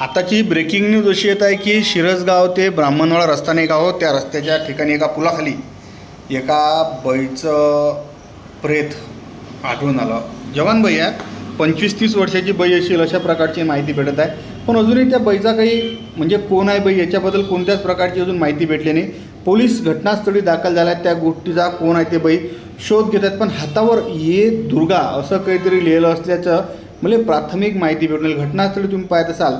आताची breaking news अशी येत आहे की शिरसगाव ते ब्राह्मणवाडा रस्ता नाही आहोत. त्या रस्त्याच्या ठिकाणी एका पुलाखाली एका बैचं प्रेत आढळून आलं. जवान बाई आहे. पंचवीस तीस वर्षाची बाई असेल अशा प्रकारची माहिती भेटत आहे. पण अजूनही त्या बाईचा काही म्हणजे कोण आहे बाई याच्याबद्दल कोणत्याच प्रकारची अजून माहिती भेटली नाही. पोलीस घटनास्थळी दाखल झाल्या आहेत त्या गोष्टीचा कोण आहे ते बाई शोध घेत आहेत. पण हातावर ये दुर्गा असं काहीतरी लिहिलं असल्याचं म्हणजे प्राथमिक माहिती भेटून घटनास्थळी तुम्ही पाहत असाल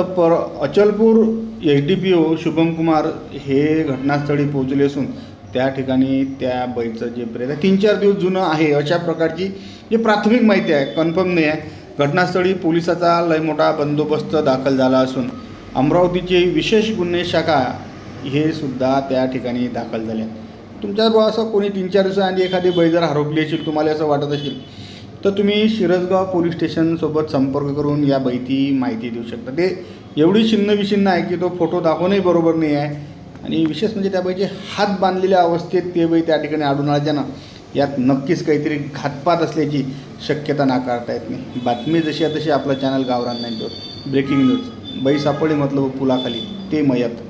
तर पर Achalpur H D P O Shubham Kumar हे घटनास्थळी पोहोचले असून त्या ठिकाणी त्या बैचं जे प्रेत आहे तीन चार दिवस जुनं आहे अशा प्रकारची जी प्राथमिक माहिती आहे कन्फर्म नाही आहे. घटनास्थळी पोलिसाचा लय मोठा बंदोबस्त दाखल झाला असून अमरावतीची विशेष गुन्हे शाखा हे सुद्धा त्या ठिकाणी दाखल झाले तुमच्याबरोबर असं कोणी तीन चार दिवसाआधी एखादी बाई जर हरपली असेल तुम्हाला असं वाटत असेल तर तुम्ही शिरसगाव पोलीस स्टेशनसोबत संपर्क करून या बैती माहिती देऊ शकता. ते एवढी छिन्न विछिन्न आहे की तो फोटो दाखवणंही बरोबर नाही आहे. आणि विशेष म्हणजे त्या बैचे हात बांधलेल्या अवस्थेत ते बाई त्या ठिकाणी आढळून आल्यानं यात नक्कीच काहीतरी घातपात असल्याची शक्यता नाकारता येत नाही. बातमी जशी आहे तशी आपलं चॅनल गावरान नाही ब्रेकिंग न्यूज बाई सापडली मतलब पुलाखाली. ते मयत.